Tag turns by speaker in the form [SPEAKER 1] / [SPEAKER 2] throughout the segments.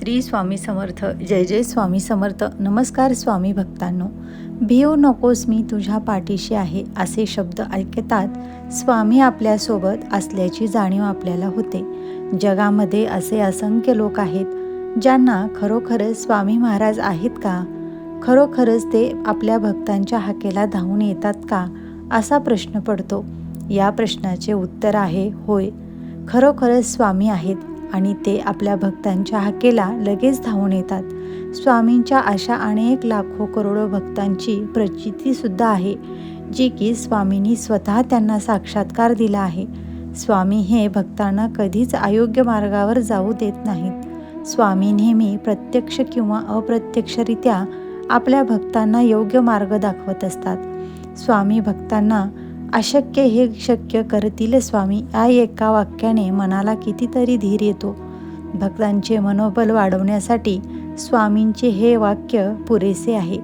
[SPEAKER 1] श्री स्वामी समर्थ जय जय स्वामी समर्थ नमस्कार स्वामी भक्तांनो. भिऊ नकोस मी तुझ्या पाठीशी आहे असे शब्द ऐकतात स्वामी आपल्यासोबत असल्याची जाणीव आपल्याला होते. जगामध्ये असे असंख्य लोक आहेत ज्यांना खरोखरच स्वामी महाराज आहेत का? खरोखरच ते आपल्या भक्तांच्या हाकेला धावून येतात का? असा प्रश्न पडतो. या प्रश्नाचे उत्तर आहे होय. खरोखरच स्वामी आहेत. आणि ते आपल्या भक्तांच्या हाकेला लगेच धावून येतात. स्वामींच्या अशा अनेक लाखो करोडो भक्तांची प्रचितीसुद्धा आहे जी की स्वामींनी स्वतः त्यांना साक्षात्कार दिला आहे. स्वामी हे भक्तांना कधीच अयोग्य मार्गावर जाऊ देत नाहीत. स्वामी नेहमी प्रत्यक्ष किंवा अप्रत्यक्षरित्या आपल्या भक्तांना योग्य मार्ग दाखवत असतात. स्वामी भक्तांना अशक्य हे शक्य करतील स्वामी. या एका वाक्याने मनाला कितीतरी धीर येतो. भक्तांचे मनोबल वाढवण्यासाठी स्वामींचे हे वाक्य पुरेसे आहे.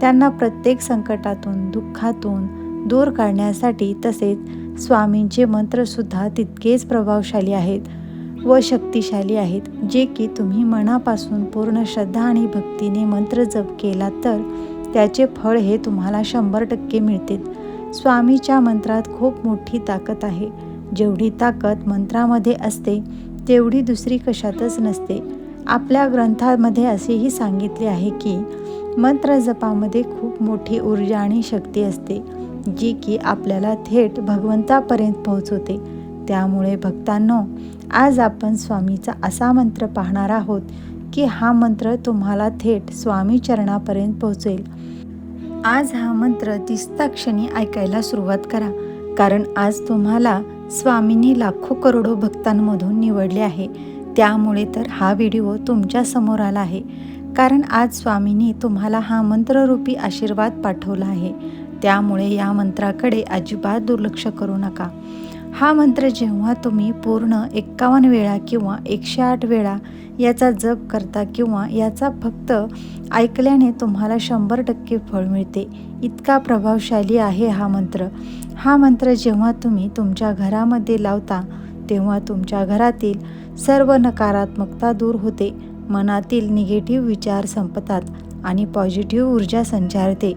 [SPEAKER 1] त्यांना प्रत्येक संकटातून दुःखातून दूर काढण्यासाठी तसेच स्वामींचे मंत्रसुद्धा तितकेच प्रभावशाली आहेत व शक्तिशाली आहेत. जे की तुम्ही मनापासून पूर्ण श्रद्धा आणि भक्तीने मंत्र जप केला तर त्याचे फळ हे तुम्हाला शंभर टक्के मिळते स्वामीच्या मंत्रात खूप मोठी ताकद आहे. जेवढी ताकद मंत्रामध्ये असते तेवढी दुसरी कशातच नसते. आपल्या ग्रंथामध्ये असेही सांगितले आहे की मंत्र जपामध्ये खूप मोठी ऊर्जा आणि शक्ती असते जी की आपल्याला थेट भगवंतापर्यंत पोहोचवते. त्यामुळे भक्तांनो आज आपण स्वामीचा असा मंत्र पाहणार आहोत की हा मंत्र तुम्हाला थेट स्वामी चरणापर्यंत पोहोचेल. आज हा मंत्र दिसता क्षणी ऐकायला सुरुवात करा. कारण आज तुम्हाला स्वामींनी लाखो करोडो भक्तांमधून निवडले आहे. त्यामुळे तर हा व्हिडिओ तुमच्यासमोर आला आहे. कारण आज स्वामींनी तुम्हाला हा मंत्ररूपी आशीर्वाद पाठवला आहे. त्यामुळे या मंत्राकडे अजिबात दुर्लक्ष करू नका. हा मंत्र जेव्हा तुम्ही पूर्ण एक्कावन्न वेळा किंवा एकशे आठ वेळा याचा जप करता किंवा याचा फक्त ऐकल्याने तुम्हाला शंभर टक्के फळ मिळते. इतका प्रभावशाली आहे हा मंत्र. हा मंत्र जेव्हा तुम्ही तुमच्या घरामध्ये लावता तेव्हा तुमच्या घरातील सर्व नकारात्मकता दूर होते. मनातील निगेटिव्ह विचार संपतात आणि पॉझिटिव्ह ऊर्जा संचारते.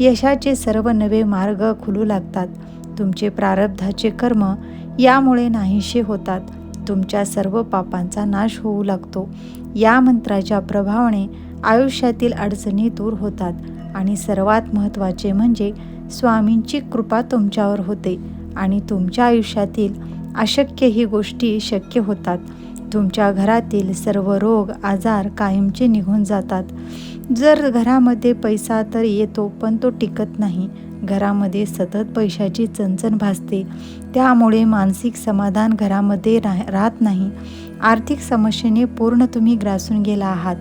[SPEAKER 1] यशाचे सर्व नवे मार्ग खुलू लागतात. तुमचे प्रारब्धाचे कर्म यामुळे नाहीशे होतात. तुमच्या सर्व पापांचा नाश होऊ लागतो. या मंत्राच्या प्रभावाने आयुष्यातील अडचणी दूर होतात आणि सर्वात महत्त्वाचे म्हणजे स्वामींची कृपा तुमच्यावर होते आणि तुमच्या आयुष्यातील अशक्य ही गोष्टी शक्य होतात. तुमच्या घरातील सर्व रोग आजार कायमचे निघून जातात. जर घरामध्ये पैसा तर येतो पण तो टिकत नाही घरामध्ये सतत पैशाची चणचण भासते. त्यामुळे मानसिक समाधान घरामध्ये रा राहत नाही. आर्थिक समस्येने पूर्ण तुम्ही ग्रासून गेला आहात.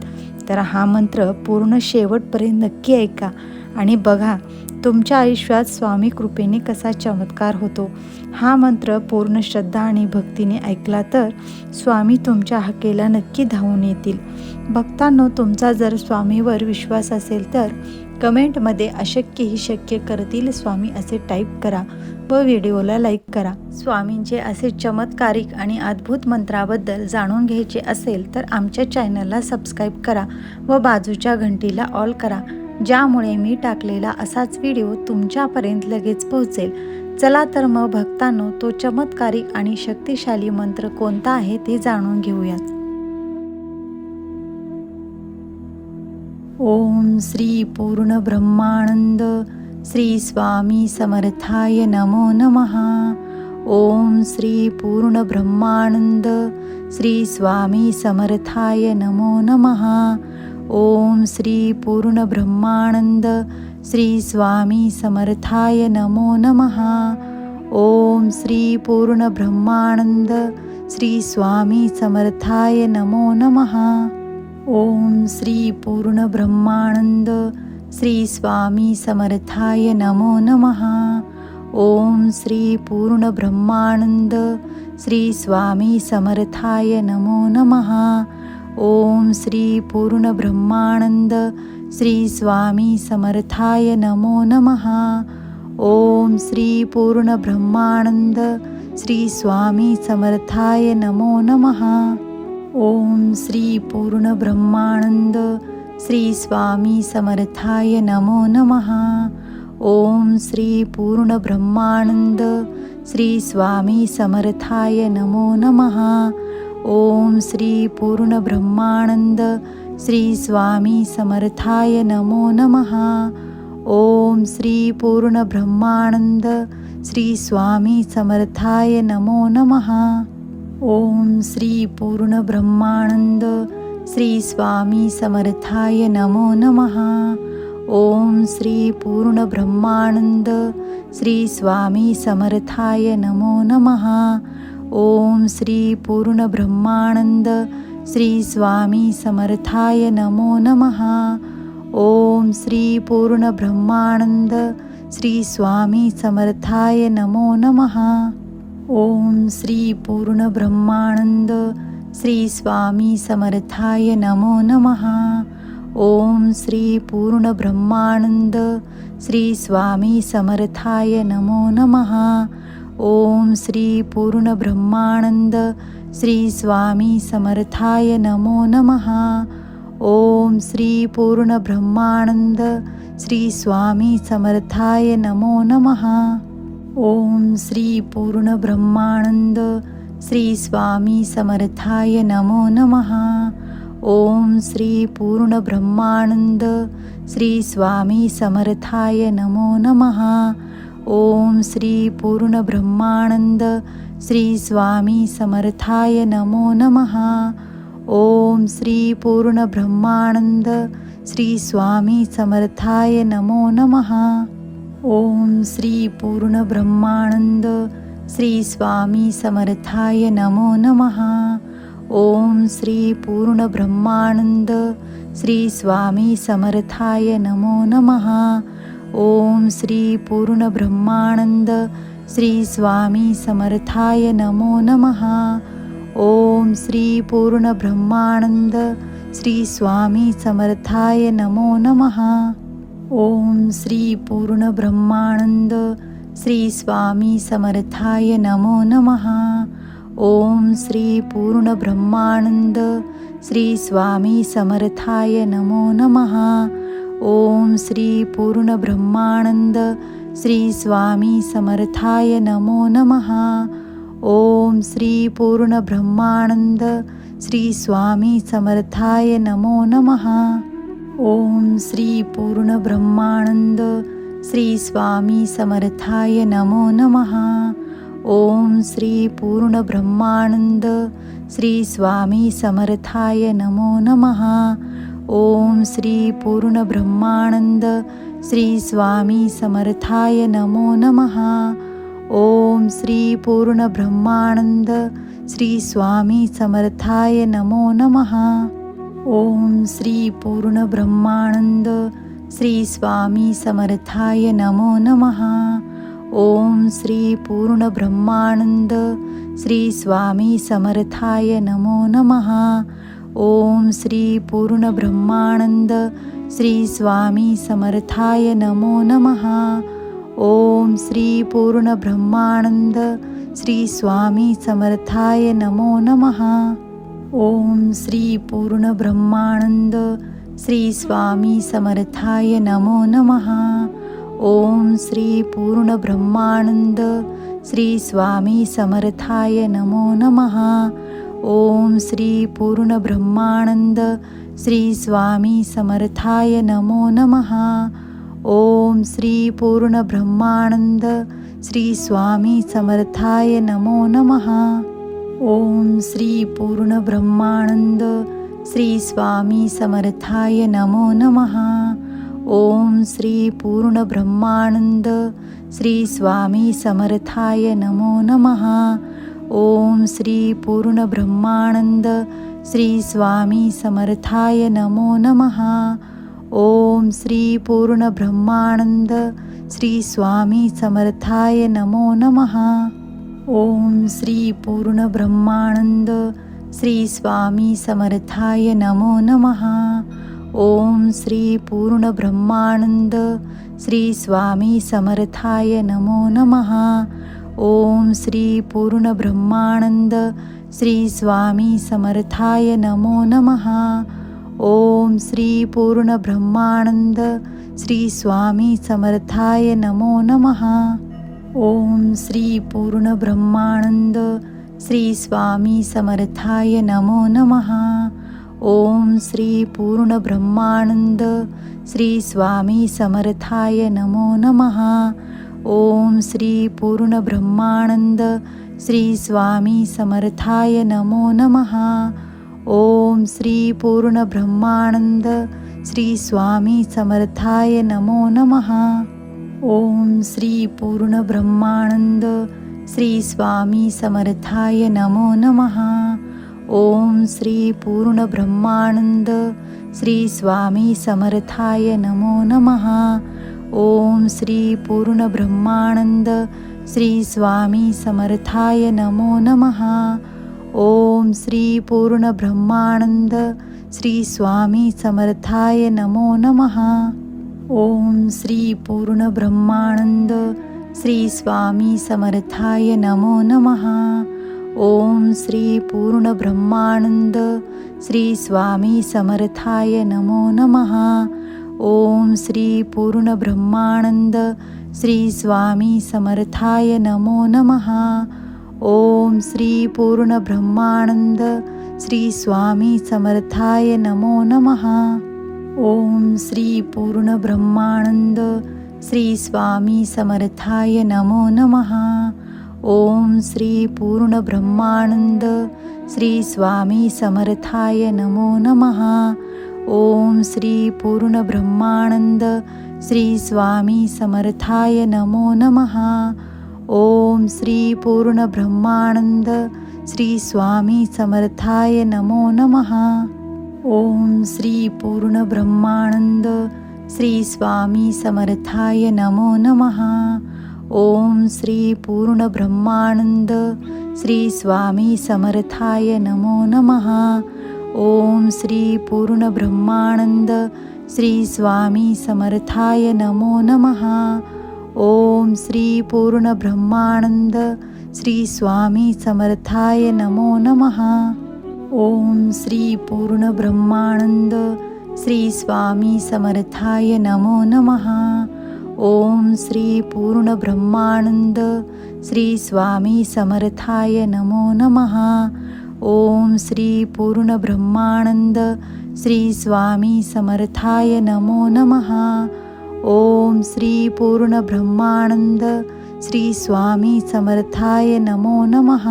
[SPEAKER 1] तर हा मंत्र पूर्ण शेवटपर्यंत नक्की ऐका. आणि बघा तुमच्या आयुष्यात स्वामी कृपेने कसा चमत्कार होतो. हा मंत्र पूर्ण श्रद्धा आणि भक्तीने ऐकला तर स्वामी तुमच्या हकेला नक्की धावून येतील. भक्तांनो तुमचा जर स्वामीवर विश्वास असेल तर कमेंटमध्ये अशक्य ही शक्य करतील स्वामी असे टाईप करा व व्हिडिओला लाईक करा. स्वामींचे असे चमत्कारिक आणि अद्भुत मंत्राबद्दल जाणून घ्यायचे असेल तर आमच्या चॅनलला सबस्क्राईब करा व बाजूच्या घंटीला ऑल करा. ज्यामुळे मी टाकलेला असाच व्हिडिओ तुमच्यापर्यंत लगेच पोहोचेल. चला तर मग भक्तांनो तो चमत्कारिक आणि शक्तिशाली मंत्र कोणता आहे ते जाणून घेऊयात. ओम श्री पूर्ण ब्रह्मानंद श्री स्वामी समर्थाय नमो नमः. ओम श्री पूर्ण ब्रह्मानंद श्री स्वामी समर्थाय नमो नमः. ओम श्री पूर्ण ब्रह्मानंद श्री स्वामी समर्थाय नमो नमः. ओम श्री पूर्ण ब्रह्मानंद श्री स्वामी समर्थाय नमो नमः. ओम श्री पूर्ण ब्रह्मानंद श्री स्वामी समर्थाय नमो नमः. ओम श्री पूर्ण ब्रह्मानंद श्री स्वामी समर्थाय नमो नमः. ओम श्री पूर्ण ब्रह्मानंद श्री स्वामी समर्थाय नमो नमः. ओम श्री पूर्ण ब्रह्मानंद श्री स्वामी समर्थाय नमो नमः. ओम श्री पूर्ण ब्रह्मानंद श्री स्वामी समर्थाय नमो नमः। ओम श्री पूर्ण ब्रह्मानंद श्री स्वामी समर्थाय नमो नमः। ओम श्री पूर्ण ब्रह्मानंद श्री स्वामी समर्थाय नमो नमः। ओम श्री पूर्ण ब्रह्मानंद श्री स्वामी समर्थाय नमो नमः। ओम श्री पूर्ण ब्रह्मानंद श्री स्वामी समर्थाय नमो नमः। ओम श्री पूर्ण ब्रह्मानंद श्री स्वामी समर्थाय नमो नमः। ओम श्री पूर्ण ब्रह्मानंद श्री स्वामी समर्थाय नमो नमः। ओम श्री पूर्ण ब्रह्मानंद श्री स्वामी समर्थाय नमो नमः। ओम श्री पूर्ण ब्रह्मानंद श्री स्वामी समर्थाय नमो नमः. ओम श्री पूर्ण ब्रह्मानंद श्री स्वामी समर्थाय नमो नमः. ओम श्री पूर्ण ब्रह्मानंद श्री स्वामी समर्थाय नमो नमः. ओम श्री पूर्ण ब्रह्मानंद श्री स्वामी समर्थाय नमो नमः. ओम श्री पूर्ण ब्रह्मानंद श्री स्वामी समर्थाय नमो नमः. ओम श्री पूर्ण ब्रह्मानंद श्री स्वामी समर्थाय नमो नमः. ओम श्री पूर्ण ब्रह्मानंद श्री स्वामी समर्थाय नमो नमः. ओम श्री पूर्ण ब्रह्मानंद श्री स्वामी समर्थाय नमो नमः. ओम श्री पूर्ण ब्रह्मानंद श्री स्वामी समर्थाय नमो नमः। ओम श्री पूर्ण ब्रह्मानंद श्री स्वामी समर्थाय नमो नमः। ओम श्री पूर्ण ब्रह्मानंद श्री स्वामी समर्थाय नमो नमः। ओम श्री पूर्ण ब्रह्मानंद श्री स्वामी समर्थाय नमो नमः। ओम श्री पूर्ण ब्रह्मानंद श्री स्वामी समर्थाय नमो नमः। ओम श्री पूर्ण ब्रह्मानंद श्री स्वामी समर्थाय नमो नमः। ओम श्री पूर्ण ब्रह्मानंद श्री स्वामी समर्थाय नमो नमः। ओम श्री पूर्ण ब्रह्मानंद श्री स्वामी समर्थाय नमो नमः। ओम श्री पूर्ण ब्रह्मानंद श्री स्वामी समर्थाय नमो नमः. ओम श्री पूर्ण ब्रह्मानंद श्री स्वामी समर्थाय नमो नमः. ओम श्री पूर्ण ब्रह्मानंद श्री स्वामी समर्थाय नमो नमः. ओम श्री पूर्ण ब्रह्मानंद श्री स्वामी समर्थाय नमो नमः. ओम श्री पूर्ण ब्रह्मानंद श्री स्वामी समर्थाय नमो नमः. ओम श्री पूर्ण ब्रह्मानंद श्री स्वामी समर्थाय नमो नमः. ओम श्री पूर्ण ब्रह्मानंद श्री स्वामी समर्थाय नमो नमः. ओम श्री पूर्ण ब्रह्मानंद श्री स्वामी समर्थाय नमो नमः. ओम श्री पूर्ण ब्रह्मानंद श्री स्वामी समर्थाय नमो नमः. ओम श्री पूर्ण ब्रह्मानंद श्री स्वामी समर्थाय नमो नमः. ओम श्री पूर्ण ब्रह्मानंद श्री स्वामी समर्थाय नमो नमः. ओम श्री पूर्ण ब्रह्मानंद श्री स्वामी समर्थाय नमो नमः. ओम श्री पूर्ण ब्रह्मानंद श्री स्वामी समर्थाय नमो नमः. ओम श्री पूर्ण ब्रह्मानंद श्री स्वामी समर्थाय नमो नमः. ओम श्री पूर्ण ब्रह्मानंद श्री स्वामी समर्थाय नमो नमः. ओम श्री पूर्ण ब्रह्मानंद श्री स्वामी समर्थाय नमो नमः. ओम श्री पूर्ण ब्रह्मानंद श्री स्वामी समर्थाय नमो नमः. ओम श्री पूर्ण ब्रह्मानंद श्री स्वामी समर्थाय नमो नमः. ओम श्री पूर्ण ब्रह्मानंद श्री स्वामी समर्थाय नमो नमः. ओम श्री पूर्ण ब्रह्मानंद श्री स्वामी समर्थाय नमो नमः. ओम श्री पूर्ण ब्रह्मानंद श्री स्वामी समर्थाय नमो नमः. ओम श्री पूर्ण ब्रह्मानंद श्री स्वामी समर्थाय नमो नमः. ओम श्री पूर्ण ब्रह्मानंद श्री स्वामी समर्थाय नमो नमः. ओम श्री पूर्ण ब्रह्मानंद श्री स्वामी समर्थाय नमो नमः. ओम श्री पूर्ण ब्रह्मानंद श्री स्वामी समर्थाय नमो नमः। ओम श्री पूर्ण ब्रह्मानंद श्री स्वामी समर्थाय नमो नमः। ओम श्री पूर्ण ब्रह्मानंद श्री स्वामी समर्थाय नमो नमः। ओम श्री पूर्ण ब्रह्मानंद श्री स्वामी समर्थाय नमो नमः। ओम श्री पूर्ण ब्रह्मानंद श्री स्वामी समर्थाय नमो नमः। ओम श्री पूर्ण ब्रह्मानंद श्री स्वामी समर्थाय नमो नमः। ओम श्री पूर्ण ब्रह्मानंद श्री स्वामी समर्थाय नमो नमः। ओम श्री पूर्ण ब्रह्मानंद श्री स्वामी समर्थाय नमो नमः। ओम श्री पूर्ण ब्रह्मानंद श्री स्वामी समर्थाय नमो नमः। ओम श्री पूर्ण ब्रह्मानंद श्री स्वामी समर्थाय नमो नमः। ओम श्री पूर्ण ब्रह्मानंद श्री स्वामी समर्थाय नमो नमः। ओम श्री पूर्ण ब्रह्मानंद श्री स्वामी समर्थाय नमो नमः। ओम श्री पूर्ण ब्रह्मानंद श्री स्वामी समर्थाय नमो नमः. ओम श्री पूर्ण ब्रह्मानंद श्री स्वामी समर्थाय नमो नमः. ओम श्री पूर्ण ब्रह्मानंद श्री स्वामी समर्थाय नमो नमः. ओम श्री पूर्ण ब्रह्मानंद श्री स्वामी समर्थाय नमो नमः. ओम श्री पूर्ण ब्रह्मानंद श्री स्वामी समर्थाय नमो नमः. ओम श्री पूर्ण ब्रह्मानंद श्री स्वामी समर्थाय नमो नमः. ओम श्री पूर्ण ब्रह्मानंद श्री स्वामी समर्थाय नमो नमः. ओम श्री पूर्ण ब्रह्मानंद श्री स्वामी समर्थाय नमो नमः.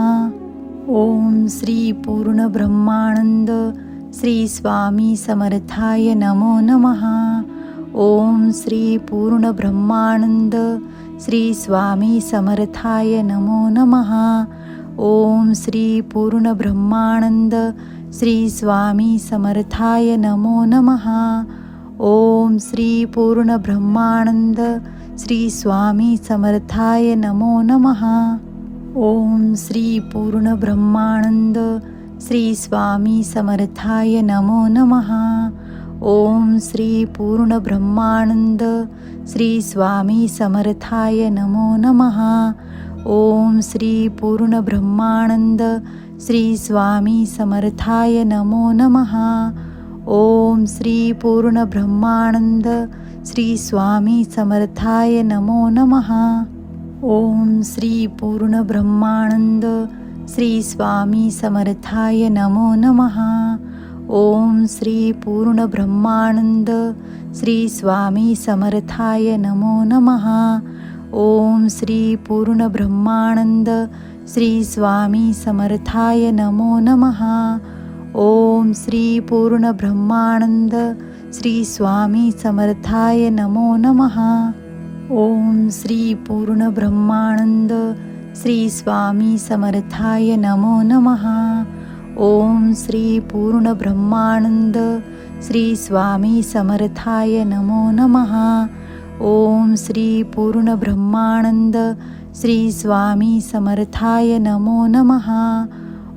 [SPEAKER 1] ओम श्री पूर्ण ब्रह्मानंद श्री स्वामी समर्थाय नमो नमः. ओम श्री पूर्ण ब्रह्मानंद श्री स्वामी समर्थाय नमो नमः. ओम श्री पूर्ण ब्रह्मानंद श्री स्वामी समर्थाय नमो नमः. ओम श्री पूर्ण ब्रह्मानंद श्री स्वामी समर्थाय नमो नमः. ओम श्री पूर्ण ब्रह्मानंद श्री स्वामी समर्थाय नमो नमः. ओम श्री पूर्ण ब्रह्मानंद श्री स्वामी समर्थाय नमो नमः. ओम श्री पूर्ण ब्रह्मानंद श्री स्वामी समर्थाय नमो नमः. ओम श्री पूर्ण ब्रह्मानंद श्री स्वामी समर्थाय नमो नमः. ओम श्री पूर्ण ब्रह्मानंद श्री स्वामी समर्थाय नमो नमः. ओम श्री पूर्ण ब्रह्मानंद श्री स्वामी समर्थाय नमो नमः. ओम श्री पूर्ण ब्रह्मानंद श्री स्वामी समर्थाय नमो नमः. ओम श्री पूर्ण ब्रह्मानंद श्री स्वामी समर्थाय नमो नमः. ओम श्री पूर्ण ब्रह्मानंद श्री स्वामी समर्थाय नमो नमः. ओम श्री पूर्ण ब्रह्मानंद श्री स्वामी समर्थाय नमो नमः. ओम श्री पूर्ण ब्रह्मानंद श्री स्वामी समर्थाय नमो नमः.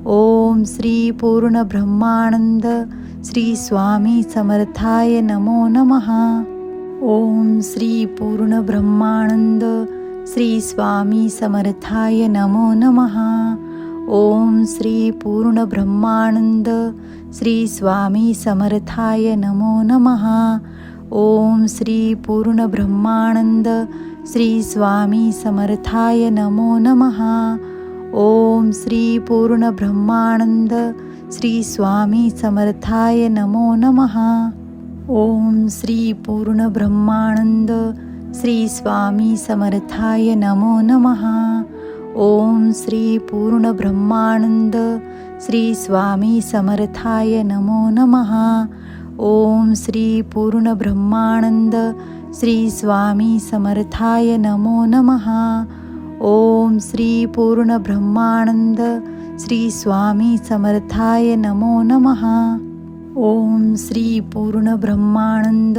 [SPEAKER 1] ओम श्री पूर्ण ब्रह्मानंद श्री स्वामी समर्थाय नमो नमः. ओम श्री पूर्ण ब्रह्मानंद श्री स्वामी समर्थाय नमो नमः. ओम श्री पूर्ण ब्रह्मानंद श्री स्वामी समर्थाय नमो नमः. ओम श्री पूर्ण ब्रह्मानंद श्री स्वामी समर्थाय नमो नमः. ओम श्री पूर्ण ब्रह्मानंद श्री स्वामी समर्थाय नमो नमः. ओम श्री पूर्ण ब्रह्मानंद श्री स्वामी समर्थाय नमो नमः। ओम श्री पूर्ण ब्रह्मानंद श्री स्वामी समर्थाय नमो नमः। ओम श्री पूर्ण ब्रह्मानंद श्री स्वामी समर्थाय नमो नमः। ओम श्री पूर्ण ब्रह्मानंद श्री स्वामी समर्थाय नमो नमः। ओम श्री पूर्ण ब्रह्मानंद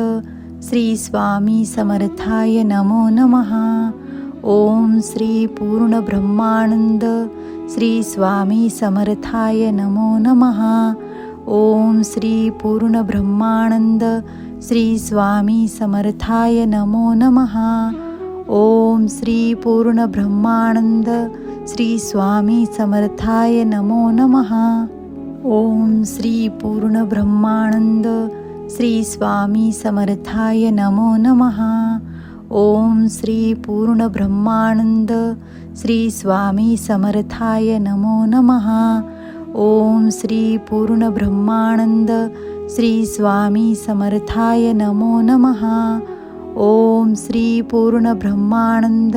[SPEAKER 1] श्री स्वामी समर्थाय नमो नमः। ओम श्री पूर्ण ब्रह्मानंद श्री स्वामी समर्थाय नमो नमः। ओम श्री पूर्ण ब्रह्मानंद श्री स्वामी समर्थाय नमो नमः। ओम श्री पूर्ण ब्रह्मानंद श्री स्वामी समर्थाय नमो नमः। ओम श्री पूर्ण ब्रह्मानंद श्री स्वामी समर्थाय नमो नमः. ओम श्री पूर्ण ब्रह्मानंद श्री स्वामी समर्थाय नमो नमः. ओम श्री पूर्ण ब्रह्मानंद श्री स्वामी समर्थाय नमो नमः. ओम श्री पूर्ण ब्रह्मानंद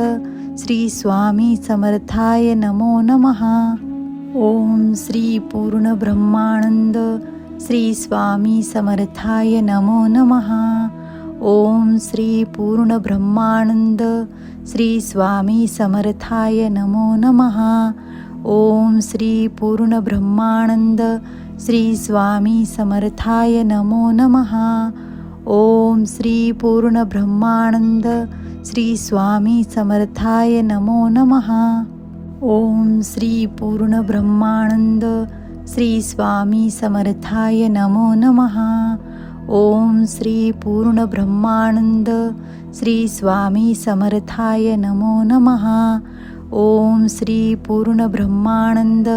[SPEAKER 1] श्री स्वामी समर्थाय नमो नमः. ओम श्री पूर्ण ब्रह्मानंद श्री स्वामी समर्थाय नमो नमः. ओम श्री पूर्ण ब्रह्मानंद श्री स्वामी समर्थाय नमो नमः. ओम श्री पूर्ण ब्रह्मानंद श्री स्वामी समर्थाय नमो नमः. ओम श्री पूर्ण ब्रह्मानंद श्री स्वामी समर्थाय नमो नमः. ओम श्री पूर्ण ब्रह्मानंद श्री स्वामी समर्थाय नमो नमः. ओम श्री पूर्ण ब्रह्मानंद श्री स्वामी समर्थाय नमो नमः. ओम श्री पूर्ण ब्रह्मानंद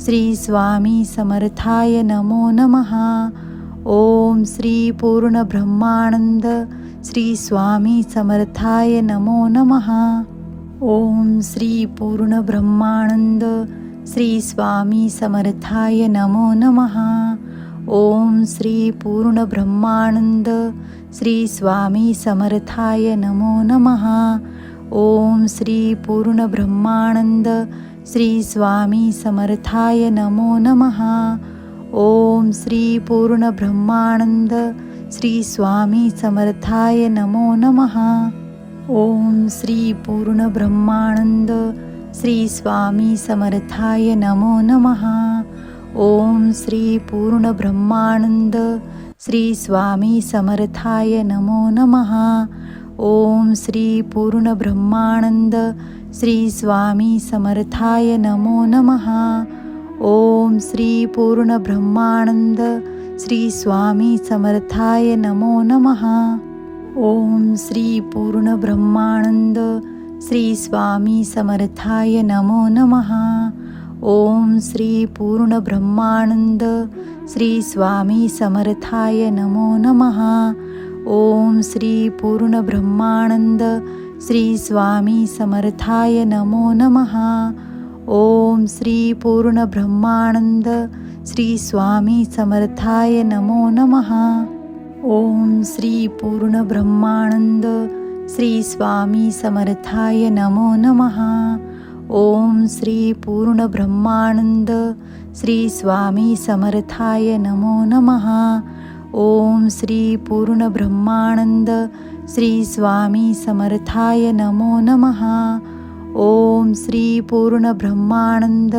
[SPEAKER 1] श्री स्वामी समर्थाय नमो नमः. ओम श्री पूर्ण ब्रह्मानंद श्री स्वामी समर्थाय नमो नमः. ओम श्री पूर्ण ब्रह्मानंद श्री स्वामी समर्थाय नमो नमः. ओम श्री पूर्ण ब्रह्मानंद श्री स्वामी समर्थाय नमो नमः. ओम श्री पूर्ण ब्रह्मानंद श्री स्वामी समर्थाय नमो नमः. ओम श्री पूर्ण ब्रह्मानंद श्री स्वामी समर्थाय नमो नमः. ओम श्री पूर्ण ब्रह्मानंद श्री स्वामी समर्थाय नमो नमः. ओम श्री पूर्ण ब्रह्मानंद श्री स्वामी समर्थाय नमो नमः. ओम श्री पूर्ण ब्रह्मानंद श्री स्वामी समर्थाय नमो नमः. ओम श्री पूर्ण ब्रह्मानंद श्री स्वामी समर्थाय नमो नमः. ओम श्री पूर्ण ब्रह्मानंद श्री स्वामी समर्थाय नमो नमः. ओम श्री पूर्ण ब्रह्मानंद श्री स्वामी समर्थाय नमो नमः. ओम श्री पूर्ण ब्रह्मानंद श्री स्वामी समर्थाय नमो नमः. ओम श्री पूर्ण ब्रह्मानंद श्री स्वामी समर्थाय नमो नमः. ओम श्री पूर्ण ब्रह्मानंद श्री स्वामी समर्थाय नमो नमः. ओम श्री पूर्ण ब्रह्मानंद श्री स्वामी समर्थाय नमो नमः. ओम श्री पूर्ण ब्रह्मानंद श्री स्वामी समर्थाय नमो नमः. ओम श्री पूर्ण ब्रह्मानंद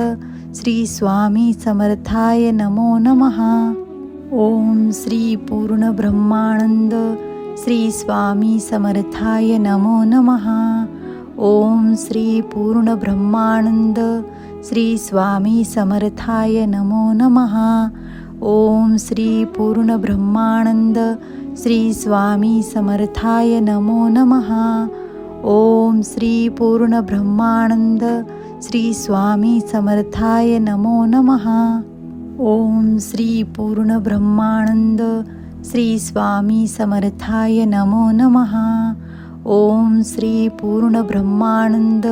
[SPEAKER 1] श्री स्वामी समर्थाय नमो नमः. ओम श्री पूर्ण ब्रह्मानंद श्री स्वामी समर्थाय नमो नमः. ओम श्री पूर्ण ब्रह्मानंद श्री स्वामी समर्थाय नमो नमः. ओम श्री पूर्ण ब्रह्मानंद श्री स्वामी समर्थाय नमो नमः. ओम श्री पूर्ण ब्रह्मानंद श्री स्वामी समर्थाय नमो नमः. ओम श्री पूर्ण ब्रह्मानंद श्री स्वामी समर्थाय नमो नमः. ओम श्री पूर्ण ब्रह्मानंद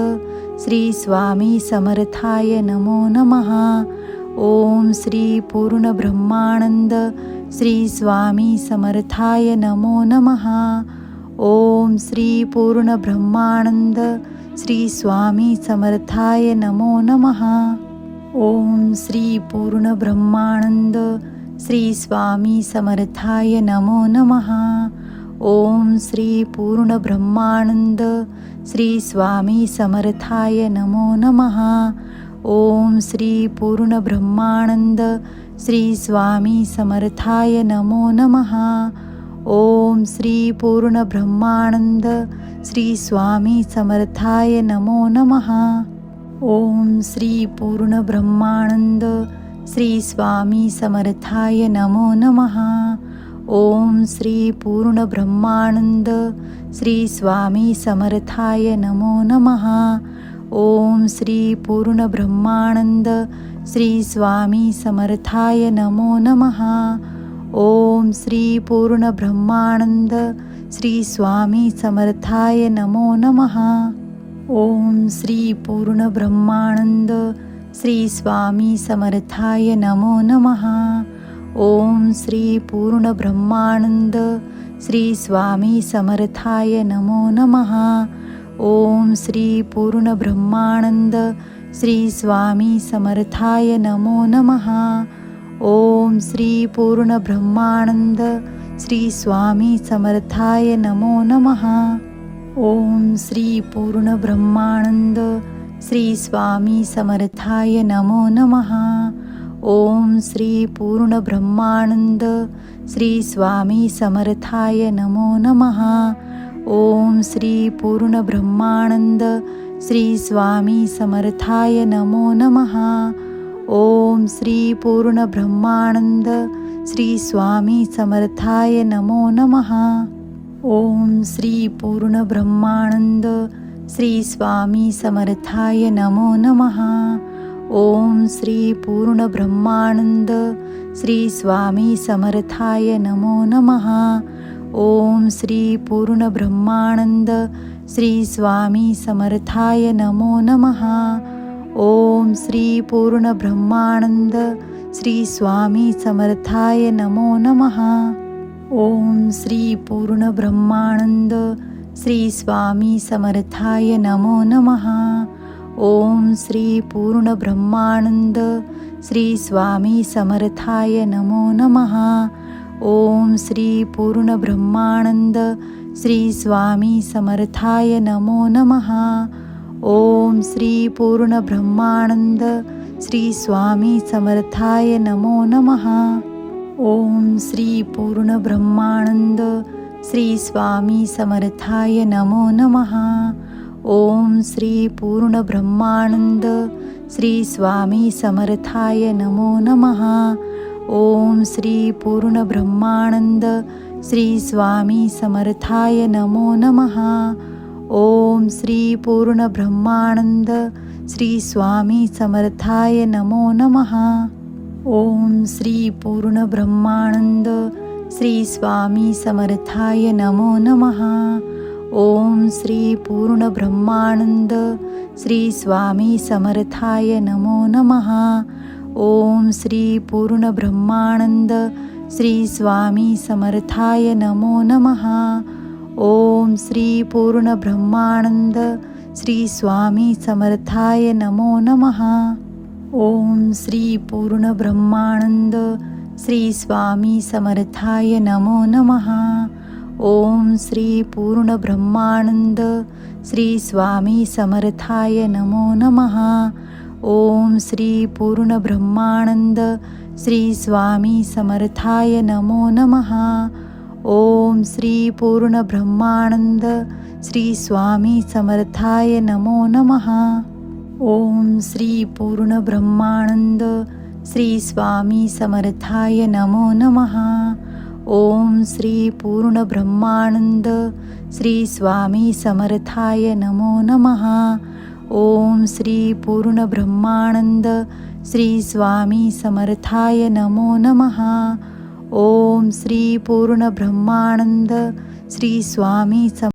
[SPEAKER 1] श्री स्वामी समर्थाय नमो नमः. ओम श्री पूर्ण ब्रह्मानंद श्री स्वामी समर्थाय नमो नमः. ओम श्री पूर्ण ब्रह्मानंद श्री स्वामी समर्थाय नमो नमः. ओम श्री पूर्ण ब्रह्मानंद श्री स्वामी समर्थाय नमो नमः. ओम श्री पूर्ण ब्रह्मानंद श्री स्वामी समर्थाय नमो नमः. ओम श्री पूर्ण ब्रह्मानंद श्री स्वामी समर्थाय नमो नमः. ओम श्री पूर्ण ब्रह्मानंद श्री स्वामी समर्थाय नमो नमः. ओम श्री पूर्ण ब्रह्मानंद श्री स्वामी समर्थाय नमो नमः। ओम श्री पूर्ण ब्रह्मानंद श्री स्वामी समर्थाय नमो नमः। ओम श्री पूर्ण ब्रह्मानंद श्री स्वामी समर्थाय नमो नमः। ओम श्री पूर्ण ब्रह्मानंद श्री स्वामी समर्थाय नमो नमः। ओम श्री पूर्ण ब्रह्मानंद श्री स्वामी समर्थाय नमो नमः. ओम श्री पूर्ण ब्रह्मानंद श्री स्वामी समर्थाय नमो नमः. ओम श्री पूर्ण ब्रह्मानंद श्री स्वामी समर्थाय नमो नमः. ओम श्री पूर्ण ब्रह्मानंद श्री स्वामी समर्थाय नमो नमः. ओम श्री पूर्ण ब्रह्मानंद श्री स्वामी समर्थाय नमो नमः. ओम श्री पूर्ण ब्रह्मानंद श्री स्वामी समर्थाय नमो नमः. ओम श्री पूर्ण ब्रह्मानंद श्री स्वामी समर्थाय नमो नमः. ओम श्री पूर्ण ब्रह्मानंद श्री स्वामी समर्थाय नमो नमः. ओम श्री पूर्ण ब्रह्मानंद श्री स्वामी समर्थाय नमो नमः. ओम श्री पूर्ण ब्रह्मानंद श्री स्वामी समर्थाय नमो नमः. ओम श्री पूर्ण ब्रह्मानंद श्री स्वामी समर्थाय नमो नमः. ओम श्री पूर्ण ब्रह्मानंद श्री स्वामी समर्थाय नमो नमः. ओम श्री पूर्ण ब्रह्मानंद श्री स्वामी समर्थाय नमो नमः. ओम श्री पूर्ण ब्रह्मानंद श्री स्वामी समर्थाय नमो नमः. ओम श्री पूर्ण ब्रह्मानंद श्री स्वामी समर्थाय नमो नमः. ओम श्री पूर्ण ब्रह्मानंद श्री स्वामी समर्थाय नमो नमः. ओम श्री पूर्ण ब्रह्मानंद श्री स्वामी समर्थाय नमो नमः. ओम श्री पूर्ण ब्रह्मानंद श्री स्वामी समर्थाय नमो नमः. ओम श्री पूर्ण ब्रह्मानंद श्री स्वामी समर्थाय नमो नमः. ओम श्री पूर्ण ब्रह्मानंद श्री स्वामी समर्थाय नमो नमः. ओम श्री पूर्ण ब्रह्मानंद श्री स्वामी समर्थाय नमो नमः. ओम श्री पूर्ण ब्रह्मानंद श्री स्वामी समर्थाय नमो नमः. ओम श्री पूर्ण ब्रह्मानंद श्री स्वामी समर्थाय नमो नमः. ओम श्री पूर्ण ब्रह्मानंद श्री स्वामी समर्थाय नमो नमः. ओम श्री पूर्ण ब्रह्मानंद श्री स्वामी समर्थाय नमो नमः। ओम श्री पूर्ण ब्रह्मानंद श्री स्वामी समर्थाय नमो नमः। ओम श्री पूर्ण ब्रह्मानंद श्री स्वामी समर्थाय नमो नमः। ओम श्री पूर्ण ब्रह्मानंद श्री स्वामी समर्थाय नमो नमः। ओम श्री पूर्ण ब्रह्मानंद श्री स्वामी समर्थाय नमो नमः. ओम श्री पूर्ण ब्रह्मानंद श्री स्वामी समर्थाय नमो नमः. ओम श्री पूर्ण ब्रह्मानंद श्री स्वामी समर्थाय नमो नमहा ओम श्री पूर्ण ब्रह्मानंद श्री स्वामी सम